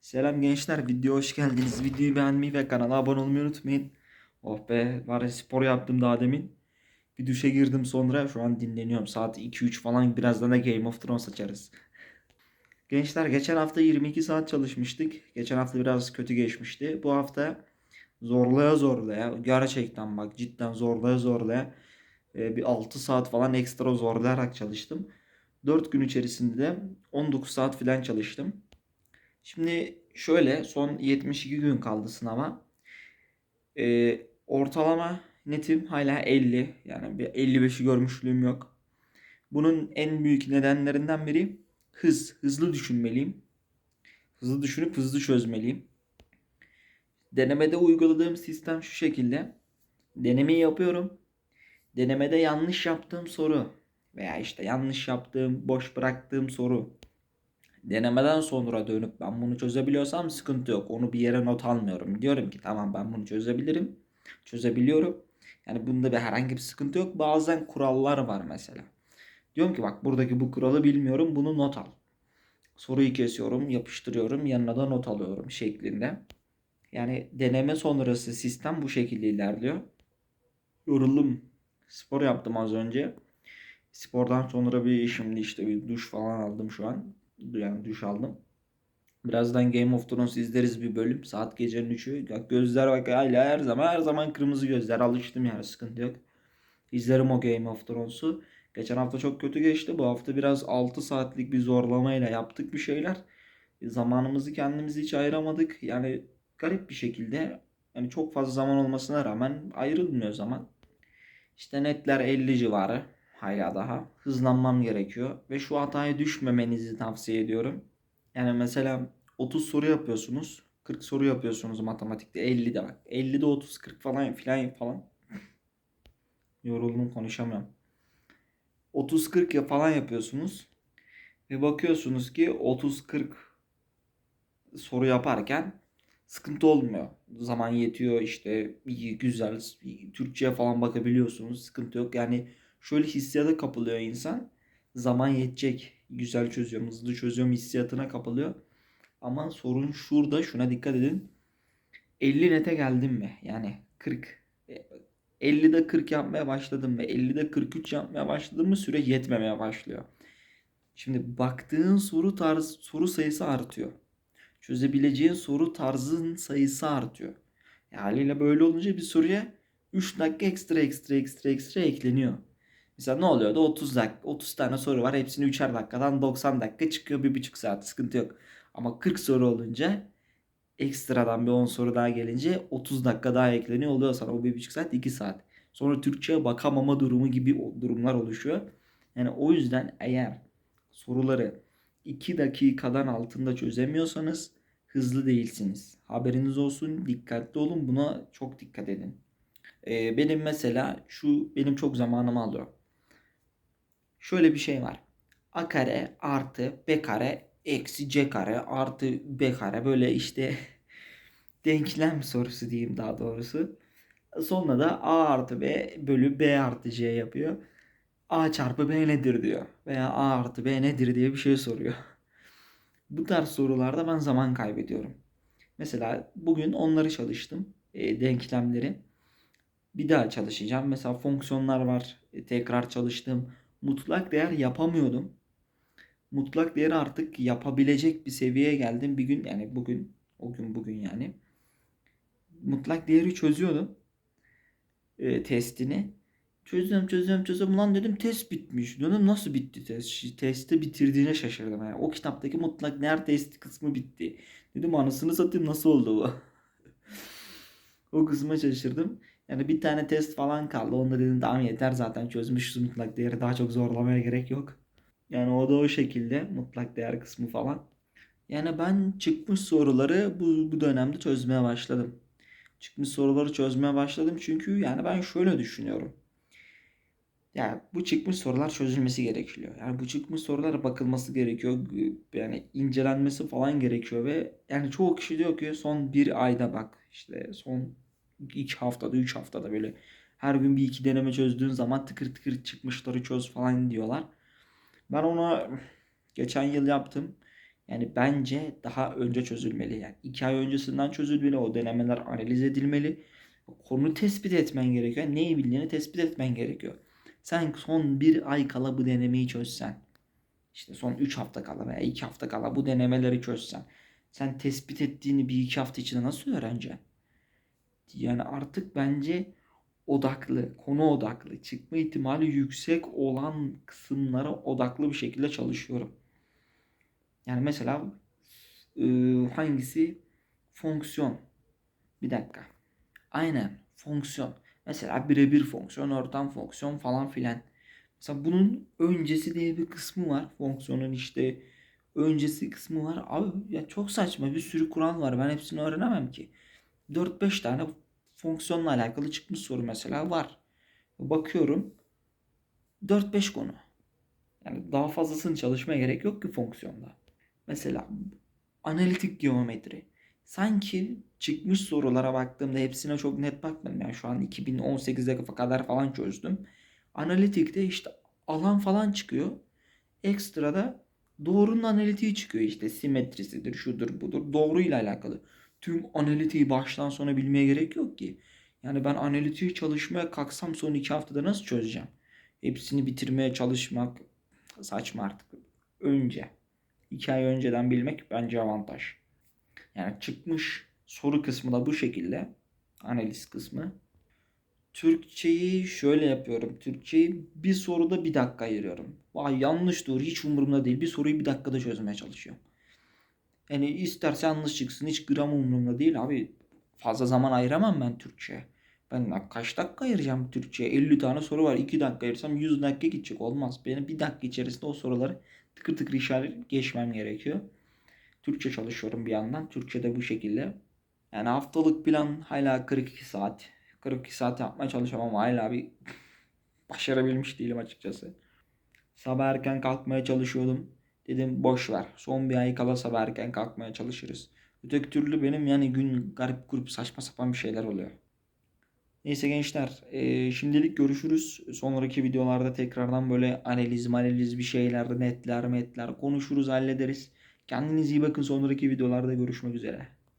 Selam gençler, video hoş geldiniz. Videoyu beğenmeyi ve kanala abone olmayı unutmayın. Oh be, var spor yaptım daha demin. Bir duşa girdim sonra şu an dinleniyorum. Saat 2-3 falan birazdan da Game of Thrones açarız. Gençler geçen hafta 22 saat çalışmıştık. Geçen hafta biraz kötü geçmişti. Bu hafta zorlaya zorlaya gerçekten bak cidden zorlaya zorlaya e, bir 6 saat falan ekstra zorlayarak çalıştım. 4 gün içerisinde de 19 saat falan çalıştım. Şimdi şöyle son 72 gün kaldı sınava. Ee, ortalama netim hala 50. Yani bir 55'i görmüşlüğüm yok. Bunun en büyük nedenlerinden biri hız. Hızlı düşünmeliyim. Hızlı düşünüp hızlı çözmeliyim. Denemede uyguladığım sistem şu şekilde. Denemeyi yapıyorum. Denemede yanlış yaptığım soru veya işte yanlış yaptığım, boş bıraktığım soru Denemeden sonra dönüp ben bunu çözebiliyorsam sıkıntı yok. Onu bir yere not almıyorum. Diyorum ki tamam ben bunu çözebilirim. Çözebiliyorum. Yani bunda bir herhangi bir sıkıntı yok. Bazen kurallar var mesela. Diyorum ki bak buradaki bu kuralı bilmiyorum. Bunu not al. Soruyu kesiyorum, yapıştırıyorum, yanına da not alıyorum şeklinde. Yani deneme sonrası sistem bu şekilde ilerliyor. Yoruldum. Spor yaptım az önce. Spordan sonra bir şimdi işte bir duş falan aldım şu an yani duş aldım. Birazdan Game of Thrones izleriz bir bölüm. Saat gecenin 3'ü. Bak gözler bak hala her zaman her zaman kırmızı gözler. Alıştım yani sıkıntı yok. İzlerim o Game of Thrones'u. Geçen hafta çok kötü geçti. Bu hafta biraz 6 saatlik bir zorlamayla yaptık bir şeyler. Zamanımızı kendimiz hiç ayıramadık. Yani garip bir şekilde yani çok fazla zaman olmasına rağmen ayrılmıyor zaman. İşte netler 50 civarı hala daha hızlanmam gerekiyor ve şu hataya düşmemenizi tavsiye ediyorum. Yani mesela 30 soru yapıyorsunuz. 40 soru yapıyorsunuz matematikte 50 de bak. 50 de 30 40 falan filan falan. Yoruldum konuşamıyorum. 30 40 ya falan yapıyorsunuz. Ve bakıyorsunuz ki 30 40 soru yaparken sıkıntı olmuyor. Zaman yetiyor işte güzel Türkçe'ye falan bakabiliyorsunuz. Sıkıntı yok. Yani şöyle hissiyata kapılıyor insan. Zaman yetecek. Güzel çözüyorum, hızlı çözüyorum hissiyatına kapılıyor. Ama sorun şurada şuna dikkat edin. 50 nete geldim mi? Yani 40. 50'de 40 yapmaya başladım ve 50'de 43 yapmaya başladım mı süre yetmemeye başlıyor. Şimdi baktığın soru tarz soru sayısı artıyor. Çözebileceğin soru tarzın sayısı artıyor. E haliyle böyle olunca bir soruya 3 dakika ekstra ekstra ekstra ekstra ekleniyor. Mesela ne oluyordu? 30 dakika, 30 tane soru var. Hepsini 3'er dakikadan 90 dakika çıkıyor. Bir buçuk saat sıkıntı yok. Ama 40 soru olunca ekstradan bir 10 soru daha gelince 30 dakika daha ekleniyor oluyor sana. O bir buçuk saat 2 saat. Sonra Türkçe'ye bakamama durumu gibi durumlar oluşuyor. Yani o yüzden eğer soruları 2 dakikadan altında çözemiyorsanız hızlı değilsiniz. Haberiniz olsun, dikkatli olun. Buna çok dikkat edin. Ee, benim mesela şu benim çok zamanımı alıyor şöyle bir şey var. A kare artı B kare eksi C kare artı B kare böyle işte denklem sorusu diyeyim daha doğrusu. Sonra da A artı B bölü B artı C yapıyor. A çarpı B nedir diyor. Veya A artı B nedir diye bir şey soruyor. Bu tarz sorularda ben zaman kaybediyorum. Mesela bugün onları çalıştım. E, denklemleri. Bir daha çalışacağım. Mesela fonksiyonlar var. E, tekrar çalıştım mutlak değer yapamıyordum. Mutlak değeri artık yapabilecek bir seviyeye geldim. Bir gün yani bugün o gün bugün yani mutlak değeri çözüyordum. E, testini. Çözüyorum çözüyorum çözüyorum. Lan dedim test bitmiş. Dedim nasıl bitti test? Testi bitirdiğine şaşırdım. Yani o kitaptaki mutlak değer testi kısmı bitti. Dedim anasını satayım nasıl oldu bu? o kısma şaşırdım. Yani bir tane test falan kaldı. Onda dedim tamam yeter zaten çözmüşüz mutlak değeri. Daha çok zorlamaya gerek yok. Yani o da o şekilde mutlak değer kısmı falan. Yani ben çıkmış soruları bu, bu dönemde çözmeye başladım. Çıkmış soruları çözmeye başladım çünkü yani ben şöyle düşünüyorum. Yani bu çıkmış sorular çözülmesi gerekiyor. Yani bu çıkmış sorulara bakılması gerekiyor. Yani incelenmesi falan gerekiyor ve yani çoğu kişi diyor ki son bir ayda bak işte son 2 haftada 3 haftada böyle her gün bir iki deneme çözdüğün zaman tıkır tıkır çıkmışları çöz falan diyorlar. Ben ona geçen yıl yaptım. Yani bence daha önce çözülmeli. Yani iki ay öncesinden çözülmeli. O denemeler analiz edilmeli. Konu tespit etmen gerekiyor. Neyi bildiğini tespit etmen gerekiyor. Sen son bir ay kala bu denemeyi çözsen. işte son 3 hafta kala veya 2 hafta kala bu denemeleri çözsen. Sen tespit ettiğini bir iki hafta içinde nasıl öğreneceksin? Yani artık bence odaklı, konu odaklı, çıkma ihtimali yüksek olan kısımlara odaklı bir şekilde çalışıyorum. Yani mesela e, hangisi? Fonksiyon. Bir dakika. Aynen fonksiyon. Mesela birebir fonksiyon, ortam fonksiyon falan filan. Mesela bunun öncesi diye bir kısmı var. Fonksiyonun işte öncesi kısmı var. Abi ya çok saçma bir sürü kural var. Ben hepsini öğrenemem ki. 4-5 tane fonksiyonla alakalı çıkmış soru mesela var. Bakıyorum 4-5 konu. Yani daha fazlasını çalışmaya gerek yok ki fonksiyonda. Mesela analitik geometri. Sanki çıkmış sorulara baktığımda hepsine çok net bakmadım. Yani şu an 2018'e kadar falan çözdüm. Analitikte işte alan falan çıkıyor. Ekstrada doğrunun analitiği çıkıyor işte simetrisidir, şudur budur. Doğruyla alakalı. Tüm analitiği baştan sona bilmeye gerek yok ki. Yani ben analitiği çalışmaya kalksam son iki haftada nasıl çözeceğim? Hepsini bitirmeye çalışmak saçma artık. Önce. iki ay önceden bilmek bence avantaj. Yani çıkmış soru kısmı da bu şekilde. Analiz kısmı. Türkçeyi şöyle yapıyorum. Türkçeyi bir soruda bir dakika ayırıyorum. Vay yanlış doğru hiç umurumda değil. Bir soruyu bir dakikada çözmeye çalışıyorum. Yani isterse yanlış çıksın hiç gram umurumda değil abi. Fazla zaman ayıramam ben Türkçe'ye. Ben kaç dakika ayıracağım Türkçe'ye? 50 tane soru var. 2 dakika ayırsam 100 dakika gidecek. Olmaz. Benim bir dakika içerisinde o soruları tıkır tıkır işaret geçmem gerekiyor. Türkçe çalışıyorum bir yandan. Türkçe de bu şekilde. Yani haftalık plan hala 42 saat. 42 saat yapmaya çalışıyorum ama hala bir başarabilmiş değilim açıkçası. Sabah erken kalkmaya çalışıyordum. Dedim boş ver. Son bir ay kala sabah erken kalkmaya çalışırız. Öteki türlü benim yani gün garip grup saçma sapan bir şeyler oluyor. Neyse gençler e, şimdilik görüşürüz. Sonraki videolarda tekrardan böyle analiz analiz bir şeyler netler metler konuşuruz hallederiz. Kendinize iyi bakın sonraki videolarda görüşmek üzere.